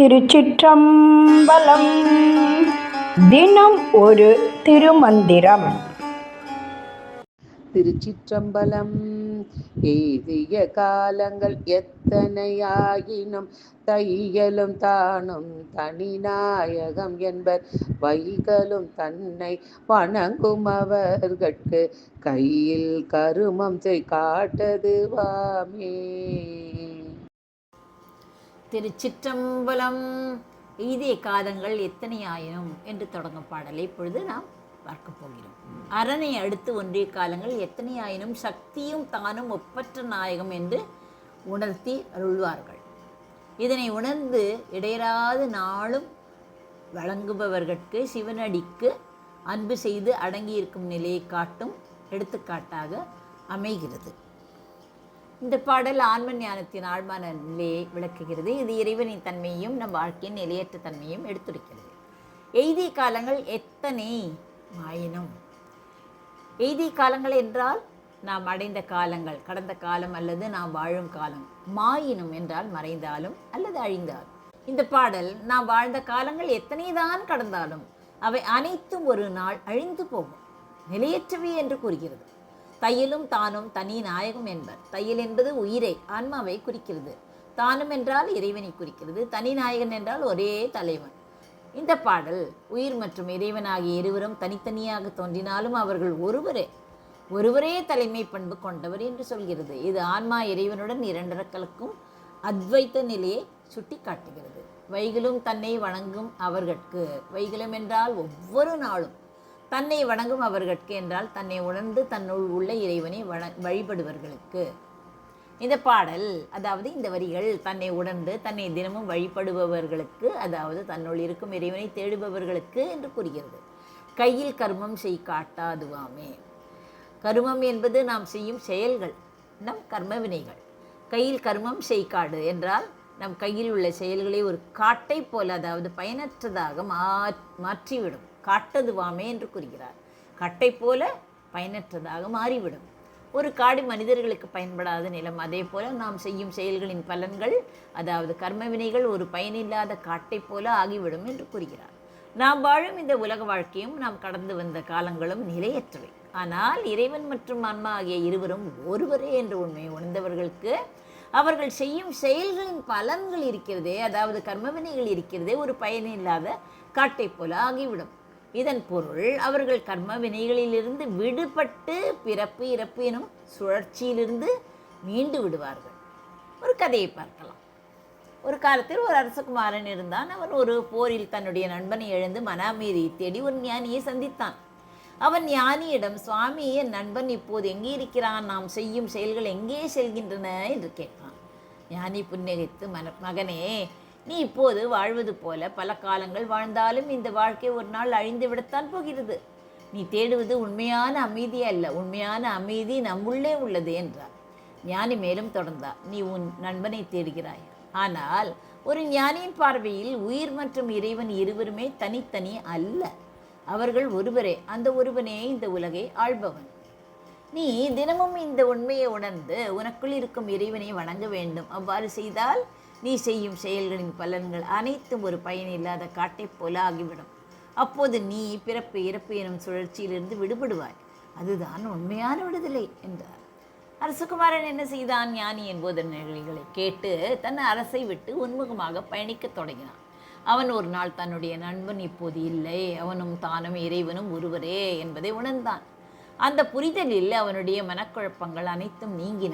திருச்சிற்றம்பலம். தினம் ஒரு திருமந்திரம். திருச்சிற்றம்பலம். எய்திய காலங்கள் எத்தனையாயினும் தையலும் தானும் தனி நாயகம் என்பர். வைகளும் தன்னை வணங்கும் அவர்கட்கு கையில் கருமம் செய் காட்டதுவாமே திருச்சிற்றம்பலம். எய்திய காலங்கள் எத்தனை என்று தொடங்கும் பாடலை இப்பொழுது நாம் பார்க்க போகிறோம். அரணை அடுத்து ஒன்றிய காலங்கள் எத்தனை ஆயினும் சக்தியும் தானும் ஒப்பற்ற நாயகம் என்று உணர்த்தி அருள்வார்கள். இதனை உணர்ந்து இடையராது நாளும் வழங்குபவர்களுக்கு சிவனடிக்கு அன்பு செய்து அடங்கியிருக்கும் நிலையை காட்டும் எடுத்துக்காட்டாக அமைகிறது. இந்த பாடல் ஆன்ம ஞானத்தின் ஆழ்மான நிலையை விளக்குகிறது. இது இறைவனின் தன்மையும் நம் வாழ்க்கையின் நிலையற்ற தன்மையும் எடுத்துரைக்கிறது. எய்திய காலங்கள் எத்தனை ஆயினும்? எய்திய காலங்கள் என்றால் நாம் அடைந்த காலங்கள் கடந்த காலம் அல்லது நாம் வாழும் காலம் மாயினும் என்றால் மறைந்தாலும் அல்லது அழிந்தாலும். இந்த பாடல் நாம் வாழ்ந்த காலங்கள் எத்தனை தான் கடந்தாலும் அவை அனைத்தும் ஒரு நாள் அழிந்து போகும் நிலையற்றவை என்று கூறுகிறது. தையலும் தானும் தனி நாயகம் என்பர். தையல் என்பது உயிரை ஆன்மாவை குறிக்கிறது. தானும் என்றால் இறைவனை குறிக்கிறது. தனி நாயகன் என்றால் ஒரே தலைவன். இந்த பாடல் உயிர் மற்றும் இறைவன் ஆகிய இருவரும் தனித்தனியாக தோன்றினாலும் அவர்கள் ஒருவரே ஒருவரே தலைமை பண்பு கொண்டவர் என்று சொல்கிறது. இது ஆன்மா இறைவனுடன் இரண்டரக்களுக்கும் அத்வைத்த நிலையை சுட்டி காட்டுகிறது வைகளும் தன்னை வணங்கும் அவர்கட்கு. வைகளும் என்றால் ஒவ்வொரு நாளும் தன்னை வணங்கும் அவர்களுக்கு என்றால் தன்னை உணர்ந்து தன்னுள் உள்ள இறைவனை வண வழிபடுவர்களுக்கு இந்த பாடல் அதாவது இந்த வரிகள் தன்னை உணர்ந்து தன்னை தினமும் வழிபடுபவர்களுக்கு அதாவது தன்னுள் இருக்கும் இறைவனை தேடுபவர்களுக்கு என்று கூறுகிறது. கையில் கர்மம் செய் காட்டாதுவாமே. கருமம் என்பது நாம் செய்யும் செயல்கள் நம் கர்ம வினைகள். கையில் கர்மம் செய் காடு என்றால் நம் கையில் உள்ள செயல்களை ஒரு காட்டை போல அதாவது பயனற்றதாக மா மாற்றிவிடும். காட்டதுவாமே என்று கூறுகிறார். காட்டை போல பயனற்றதாக மாறிவிடும். ஒரு காடு மனிதர்களுக்கு பயன்படாத நிலம் அதே போல நாம் செய்யும் செயல்களின் பலன்கள் அதாவது கர்மவினைகள் ஒரு பயனில்லாத காட்டை போல ஆகிவிடும் என்று கூறுகிறார். நாம் வாழும் இந்த உலக வாழ்க்கையும் நாம் கடந்து வந்த காலங்களும் நிலையற்றவை. ஆனால் இறைவன் மற்றும் ஆன்மா ஆகிய இருவரும் ஒருவரே என்ற உண்மையை உணர்ந்தவர்களுக்கு அவர்கள் செய்யும் செயல்களின் பலன்கள் இருக்கிறதே அதாவது கர்மவினைகள் இருக்கிறதே ஒரு பயனில்லாத காட்டை போல ஆகிவிடும். இதன் பொருள் அவர்கள் கர்ம வினைகளிலிருந்து விடுபட்டு பிறப்பு இறப்பு எனும் சுழற்சியிலிருந்து மீண்டு விடுவார்கள். ஒரு கதையை பார்க்கலாம். ஒரு காலத்தில் ஒரு அரசகுமாரன் இருந்தான். அவன் ஒரு போரில் தன்னுடைய நண்பனை எழுந்து மன அமைதியை தேடி ஒரு ஞானியை சந்தித்தான். அவன் ஞானியிடம் சுவாமி என் நண்பன் இப்போது எங்கே இருக்கிறான்? நாம் செய்யும் செயல்கள் எங்கே செல்கின்றன? என்று கேட்பான். ஞானி புன்னகைத்து மன மகனே நீ இப்போது வாழ்வது போல பல காலங்கள் வாழ்ந்தாலும் இந்த வாழ்க்கை ஒரு நாள் அழிந்து விடத்தான் போகிறது. நீ தேடுவது உண்மையான அமைதி அல்ல உண்மையான அமைதி நம்முள்ளே உள்ளது என்றார். ஞானி மேலும் தொடர்ந்தார். நீ உன் நண்பனை தேடுகிறாய். ஆனால் ஒரு ஞானியின் பார்வையில் உயிர் மற்றும் இறைவன் இருவருமே தனித்தனி அல்ல. அவர்கள் ஒருவரே அந்த ஒருவனே இந்த உலகை ஆள்பவன். நீ தினமும் இந்த உண்மையை உணர்ந்து உனக்குள் இருக்கும் இறைவனை வணங்க வேண்டும். அவ்வாறு செய்தால் நீ செய்யும் செயல்களின் பலன்கள் அனைத்தும் ஒரு பயனில்லாத காட்டைப் போல ஆகிவிடும். அப்போது நீ பிறப்பு இறப்பு எனும் சுழற்சியிலிருந்து விடுபடுவாய். அதுதான் உண்மையான விடுதலை என்றார். அரசகுமாரன் என்ன செய்தான்? ஞானி என்போதன் நிகழ்களை கேட்டு தன் அரசை விட்டு உன்முகமாக பயணிக்கத் தொடங்கினான். அவன் ஒரு நாள் தன்னுடைய நண்பன் இப்போது இல்லை அவனும் தானும் இறைவனும் ஒருவரே என்பதை உணர்ந்தான். அந்த புரிதலில் அவனுடைய மனக்குழப்பங்கள் அனைத்தும் நீங்கின.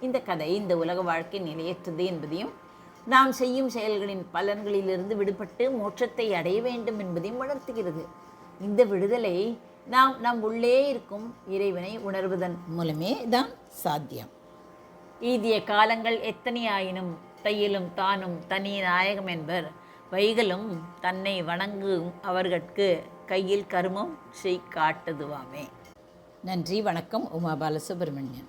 இந்த கதை இந்த உலக வாழ்க்கை நிலையற்றது என்பதையும் நாம் செய்யும் செயல்களின் பலன்களிலிருந்து விடுபட்டு மோட்சத்தை அடைய வேண்டும் என்பதையும் உணர்த்துகிறது இந்த விடுதலை நாம் நம் உள்ளே இருக்கும் இறைவனை உணர்வதன் மூலமே தான் சாத்தியம். ஈதிய காலங்கள் எத்தனை ஆயினும் தையிலும் தானும் தனி நாயகம் என்பர். வைகளும் தன்னை வணங்கும் அவர்கட்கு கையில் கருமம் செய் காட்டுதுவாமே நன்றி வணக்கம். உமா பாலசுப்ரமணியன்.